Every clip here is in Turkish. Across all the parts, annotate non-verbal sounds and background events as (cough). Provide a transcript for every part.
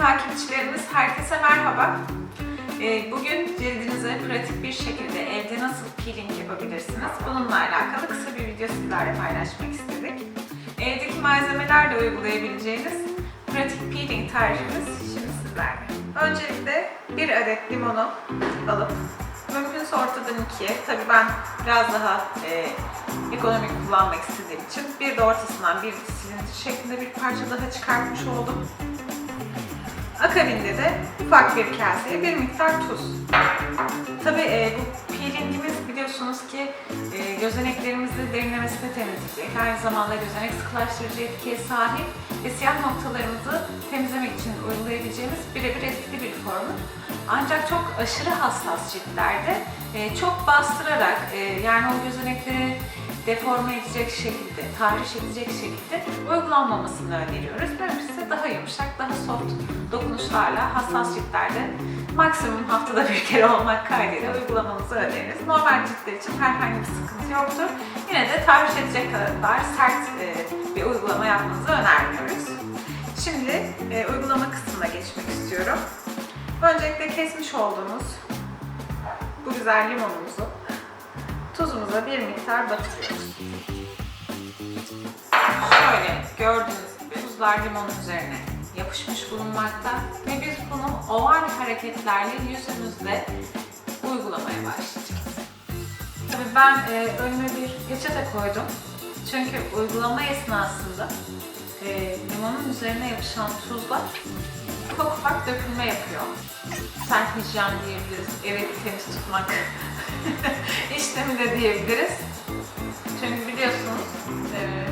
takipçilerimiz herkese merhaba. Ee, Bugün cildinize pratik bir şekilde evde nasıl peeling yapabilirsiniz? Bununla alakalı kısa bir video sizlerle paylaşmak istedik. Evdeki malzemelerle uygulayabileceğiniz pratik peeling tarifimiz şimdi sizlerle. Öncelikle bir adet limonu alıp mümkünse ortadan ikiye, tabii ben biraz daha e, ekonomik kullanmak istediğim için bir de ortasından bir silindir şeklinde bir parça daha çıkartmış oldum. Akabinde de ufak bir kaseye bir miktar tuz. Tabii e, bu peelingimiz biliyorsunuz ki e, gözeneklerimizi derinlemesine temizleyecek. Aynı zamanda gözenek sıkılaştırıcı etkiye sahip ve siyah noktalarımızı temizlemek için uygulayabileceğimiz birebir etkili bir formül. Ancak çok aşırı hassas ciltlerde e, çok bastırarak e, yani o gözenekleri deforme edecek şekilde, tahriş edecek şekilde uygulanmamasını öneriyoruz. Mümkünse daha yumuşak, daha soft dokunuşlarla hassas ciltlerde maksimum haftada bir kere olmak kaydıyla uygulamanızı öneririz. Normal ciltler için herhangi bir sıkıntı yoktur. Yine de tahriş edecek kadar sert e, bir uygulama yapmanızı önermiyoruz. Şimdi e, uygulama kısmına geçmek istiyorum. Öncelikle kesmiş olduğumuz bu güzel limonumuzu tuzumuza bir miktar batırıyoruz. Şöyle gördüğünüz gibi tuzlar limonun üzerine yapışmış bulunmakta ve biz bunu oval hareketlerle yüzümüzde uygulamaya başlayacağız. Tabii ben e, önüme bir peçete koydum. Çünkü uygulama esnasında e, limonun üzerine yapışan tuzlar ufak ufak dökülme yapıyor. Sert hijyen diyebiliriz, evi temiz tutmak (laughs) işlemi de diyebiliriz. Çünkü biliyorsunuz e,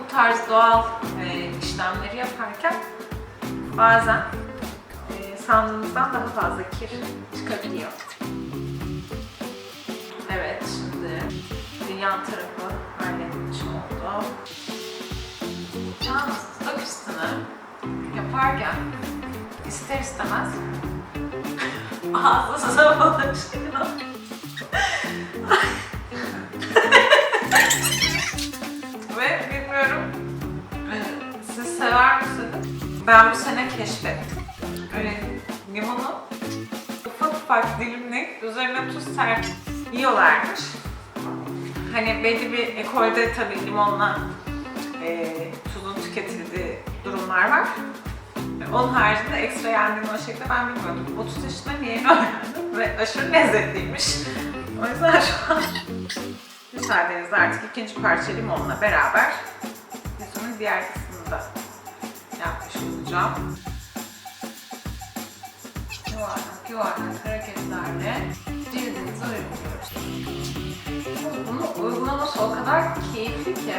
bu tarz doğal e, işlemleri yaparken bazen e, sandığımızdan daha fazla kir çıkabiliyor. Evet, şimdi yan tarafı halletmiş oldu. Yalnız dudak üstünü yaparken ister istemez ağzınıza bulaşıyor. Ve bilmiyorum siz sever misiniz? Ben bu sene keşfettim. Öyle limonu ufak ufak dilimleyip üzerine tuz serpip yiyorlarmış. Hani belli bir ekolde tabii limonla e, tuzun tüketildiği durumlar var. Onun haricinde ekstra yendiğini o şekilde ben bilmiyordum. 30 yaşında yeni (laughs) öğrendim ve aşırı lezzetliymiş. O yüzden şu an müsaadenizle artık ikinci parça limonla beraber yüzümün diğer kısmını da yapmış olacağım. Yuvarlak yuvarlak hareketlerle cildimize uyguluyoruz. Bunu uygulaması o kadar keyifli ki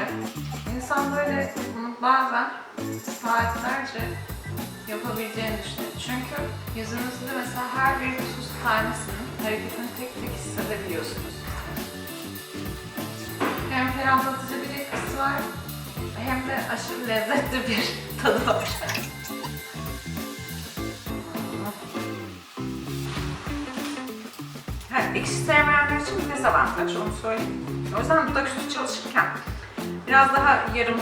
insan böyle bunu bazen saatlerce yapabileceğini düşünüyor. Çünkü yüzünüzde mesela her bir tuz tanesinin hareketini tek tek hissedebiliyorsunuz. Hem ferahlatıcı bir etkisi var hem de aşırı lezzetli bir (laughs) tadı var. Ha, ekşi sevmeyenler için bir dezavantaj onu söyleyeyim. O yüzden dudak üstü çalışırken biraz daha yarım,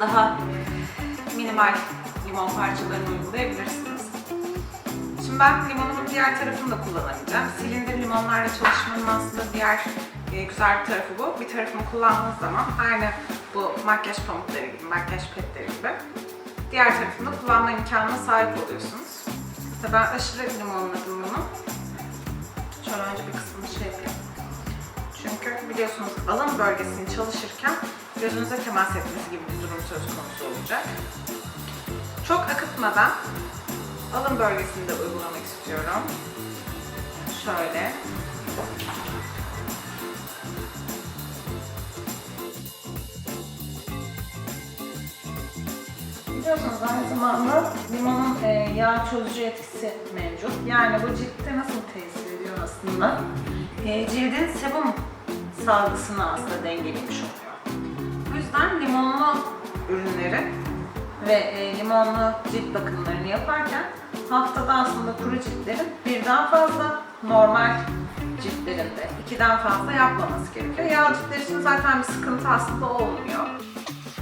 daha minimal limon parçalarını uygulayabilirsiniz. Şimdi ben limonumun diğer tarafını da kullanabileceğim. Silindir limonlarla çalışmanın aslında diğer e, güzel tarafı bu. Bir tarafını kullandığınız zaman aynı bu makyaj pamukları gibi, makyaj petleri gibi diğer tarafını kullanma imkanına sahip oluyorsunuz. İşte ben aşırı limonladım bunu. Şöyle önce bir kısmını şey yapayım. Çünkü biliyorsunuz alın bölgesini çalışırken gözünüze temas etmesi gibi bir durum söz konusu olacak. Çok akıtmadan alın bölgesinde uygulamak istiyorum. Şöyle. Biliyorsunuz aynı zamanda limonun e, yağ çözücü etkisi mevcut. Yani bu ciltte nasıl tesir ediyor aslında? E, cildin sebum salgısını aslında dengelemiş oluyor. Bu yüzden limonlu ürünleri ve e, limonlu cilt bakımlarını yaparken haftada aslında kuru ciltlerin birden fazla normal ciltlerinde ikiden fazla yapmaması gerekiyor. Yağ ciltler için zaten bir sıkıntı aslında olmuyor.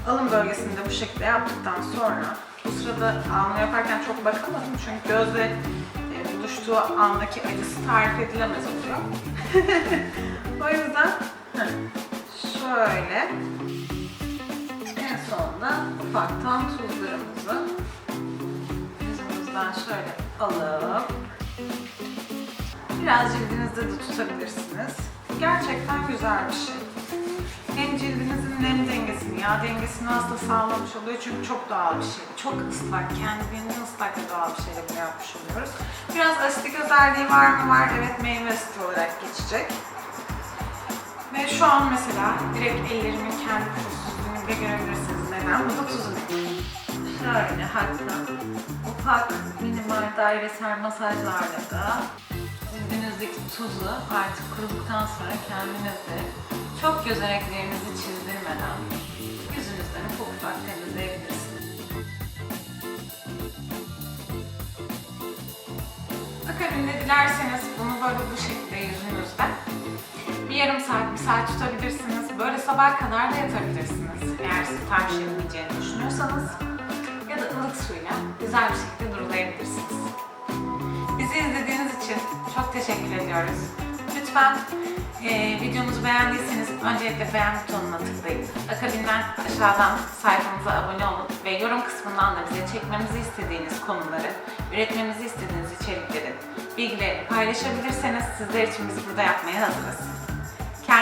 Alın bölgesinde bu şekilde yaptıktan sonra Bu sırada alnı yaparken çok bakamadım çünkü gözle e, buluştuğu andaki acısı tarif edilemez oluyor. (laughs) o yüzden şöyle sonunda ufaktan tuzlarımızı yüzümüzden şöyle alıp biraz cildinizde de tutabilirsiniz. Gerçekten güzel bir şey. Hem cildinizin nem dengesini, yağ dengesini aslında sağlamış oluyor çünkü çok doğal bir şey. Çok ıslak, kendiliğinden ıslak doğal bir şeyle bunu yapmış oluyoruz. Biraz asitik özelliği var mı? Var. Evet meyve asidi olarak geçecek. Ve şu an mesela direkt ellerimin kendi tuzsuzluğunu bile görebilirsiniz. Neden? Bu tuzun Şöyle hatta ufak minimal dairesel masajlarla da cildinizdeki tuzu artık kuruduktan sonra kendinizde çok gözeneklerinizi çizdirmeden yüzünüzden ufak ufak temizleyebilirsiniz. Akabinde dilerseniz bunu böyle bu şekilde yüzünüzde bir yarım saat, bir saat tutabilirsiniz. Böyle sabah kadar da yatabilirsiniz. Eğer siz tam şirinleyeceğini düşünüyorsanız ya da ılık suyla güzel bir şekilde durulayabilirsiniz. Bizi izlediğiniz için çok teşekkür ediyoruz. Lütfen e, videomuzu beğendiyseniz öncelikle beğen butonuna tıklayın. Akabinden aşağıdan sayfamıza abone olun ve yorum kısmından da bize çekmemizi istediğiniz konuları, üretmemizi istediğiniz içerikleri, bilgileri paylaşabilirseniz sizler için biz burada yapmaya hazırız.